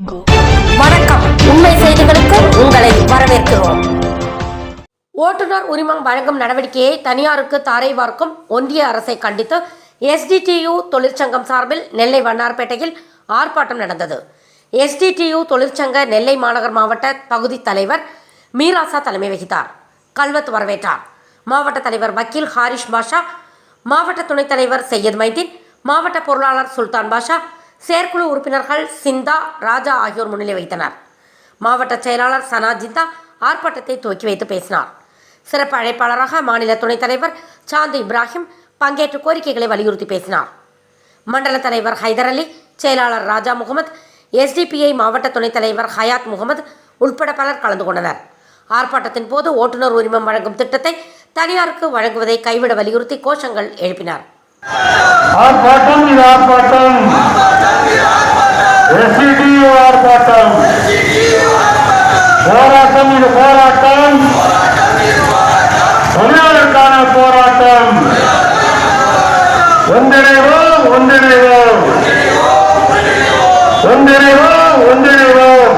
வணக்கம். உண்மை செய்திகளுக்கு உங்களை வரவேற்கிறோம். ஓட்டுநர் உரிமம் வழங்கும் நடவடிக்கையை தனியாருக்கு தாரை வார்க்கும் ஒன்றிய அரசை கண்டித்து எஸ்டிடியு தொழிற்சங்கம் சார்பில் நெல்லை வண்ணார்பேட்டையில் ஆர்ப்பாட்டம் நடந்தது. எஸ்டிடியு தொழிற்சங்க நெல்லை மாநகர் மாவட்ட பகுதி தலைவர் மீராசா தலைமை வகித்தார். கல்வத் வரவேற்றார். மாவட்ட தலைவர் வக்கீல் ஹாரிஷ் பாஷா மாவட்ட துணைத் தலைவர் சையத் மைதீன் மாவட்ட பொருளாளர் சுல்தான் பாஷா செயற்குழு உறுப்பினர்கள் சிந்தா ராஜா ஆகியோர் முன்னிலை வைத்தனர். மாவட்ட செயலாளர் சனா ஜிந்தா ஆர்ப்பாட்டத்தை துவக்கி வைத்து பேசினார். சிறப்பு அழைப்பாளராக மாநில துணைத் தலைவர் சாந்த் இப்ராஹிம் பங்கேற்று கோரிக்கைகளை வலியுறுத்தி பேசினார். மண்டல தலைவர் ஹைதர் அலி செயலாளர் ராஜா முகமது எஸ்டிபிஐ மாவட்ட துணைத் தலைவர் ஹயாத் முகமது உள்பட பலர் கலந்து கொண்டனர். ஆர்ப்பாட்டத்தின் போது ஓட்டுநர் உரிமம் வழங்கும் திட்டத்தை தனியாருக்கு வழங்குவதை கைவிட வலியுறுத்தி கோஷங்கள் எழுப்பினார். ஆர்ப்பாட்டம் இது ஆர்ப்பாட்டம் எஸ்டிடியு ஆர்ப்பாட்டம் போராட்டம் இது போராட்டம் தொழிலாளருக்கான போராட்டம் ஒன்றிணைவோம் ஒன்றிணைவோம் ஒன்றிணைவோம் ஒன்றிணைவோம்